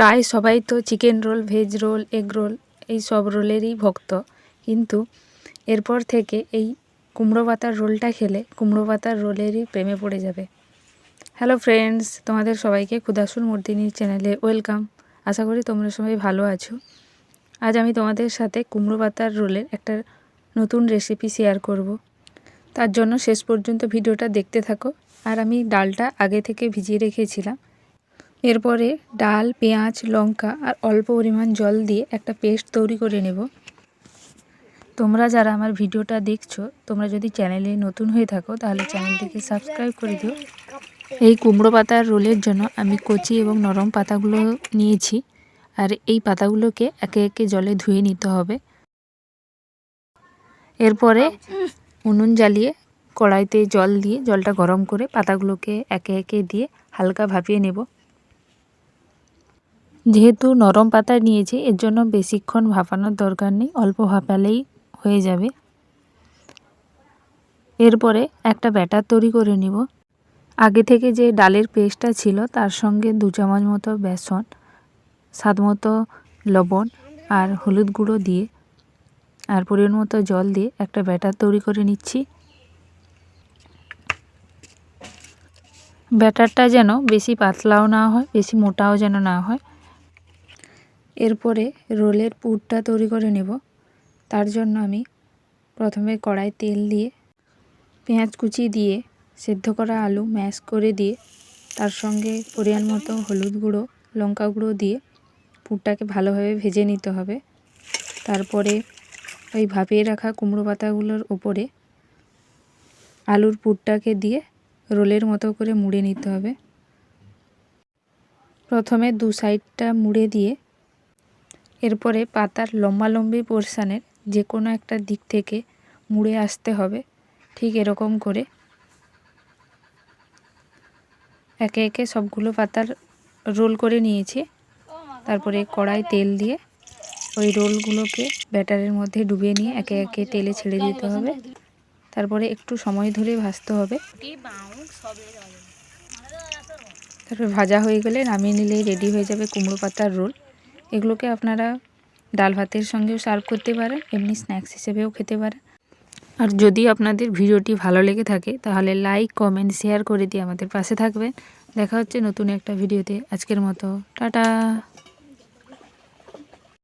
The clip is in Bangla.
প্রায় সবাই তো chicken roll veg roll egg roll এই সব রোলেরই ভক্ত। কিন্তু এরপর থেকে এই কুমড়ো পাতার রোলটা খেলে কুমড়ো পাতার রোলেরই প্রেমে পড়ে যাবে। হ্যালো ফ্রেন্ডস তোমাদের সবাইকে ক্ষুদাসুর মূর্তিনি চ্যানেলে ওয়েলকাম আশা করি তোমরা সবাই ভালো আছো। আজ আমি তোমাদের সাথে কুমড়ো পাতার রোলের একটা নতুন রেসিপি শেয়ার করব। তার জন্য শেষ পর্যন্ত ভিডিওটা দেখতে থাকো। আর আমি ডালটা আগে থেকে ভিজিয়ে রেখেছিলাম। এরপরে ডাল, পেঁয়াজ, লঙ্কা আর অল্প পরিমাণ জল দিয়ে একটা পেস্ট তৈরি করে নেব। তোমরা যারা আমার ভিডিওটা দেখছ, তোমরা যদি চ্যানেলে নতুন হয়ে থাকো, তাহলে চ্যানেলটিকে সাবস্ক্রাইব করে দিও। এই কুমড়ো পাতার রোলের জন্য আমি কচি এবং নরম পাতাগুলো নিয়েছি আর এই পাতাগুলোকে একে একে জলে ধুয়ে নিতে হবে। এরপরে উনুন জ্বালিয়ে কড়াইতে জল দিয়ে জলটা গরম করে পাতাগুলোকে একে একে দিয়ে হালকা ভাপিয়ে নেব। যেহেতু নরম পাতা নিয়েছি, এর জন্য বেশিক্ষণ ভাপানোর দরকার নেই, অল্প ভাপালেই হয়ে যাবে। এরপরে একটা ব্যাটার তৈরি করে নিব। আগে থেকে যে ডালের পেস্টটা ছিল, তার সঙ্গে দু চামচ মতো বেসন, স্বাদ মতো লবণ আর হলুদ গুঁড়ো দিয়ে আর পরিমাণ মতো জল দিয়ে একটা ব্যাটার তৈরি করে নিচ্ছি। ব্যাটারটা যেন বেশি পাতলাও না হয়, বেশি মোটাও যেন না হয়। এরপরে রোলের পুরটা তৈরি করে নেব। তার জন্য আমি প্রথমে কড়াই তেল দিয়ে, পেঁয়াজ কুচি দিয়ে, সেদ্ধ করা আলু ম্যাশ করে দিয়ে, তার সঙ্গে পরিমাণ মতো হলুদ গুঁড়ো, লঙ্কা গুঁড়ো দিয়ে পুরটাকে ভালোভাবে ভেজে নিতে হবে। তারপরে ওই ভাপিয়ে রাখা কুমড়ো পাতাগুলোর ওপরে আলুর পুরটাকে দিয়ে রোলের মতো করে মুড়ে নিতে হবে। প্রথমে দু সাইডটা মুড়ে দিয়ে এরপরে পাতার লম্বালম্বি পোর্শানের যে কোনো একটা দিক থেকে মুড়ে আসতে হবে, ঠিক এরকম করে। একে একে সবগুলো পাতার রোল করে নিয়েছি। তারপরে কড়াই তেল দিয়ে ওই রোলগুলোকে ব্যাটারের মধ্যে ডুবিয়ে নিয়ে একে একে তেলে ছেড়ে দিতে হবে। তারপরে একটু সময় ধরে ভাজতে হবে। তারপরে ভাজা হয়ে গেলে নামিয়ে নিলেই রেডি হয়ে যাবে কুমড়ো পাতার রোল। এগুলোকে আপনারা ডাল ভাতের সঙ্গেও সার্ভ করতে পারেন, এমনি স্ন্যাক্স হিসেবেও খেতে পারেন। আর যদি আপনাদের ভিডিওটি ভালো লেগে থাকে, তাহলে লাইক কমেন্ট শেয়ার করে দিয়ে আমাদের পাশে থাকবেন। দেখা হচ্ছে নতুন একটা ভিডিওতে। আজকের মতো, টাটা!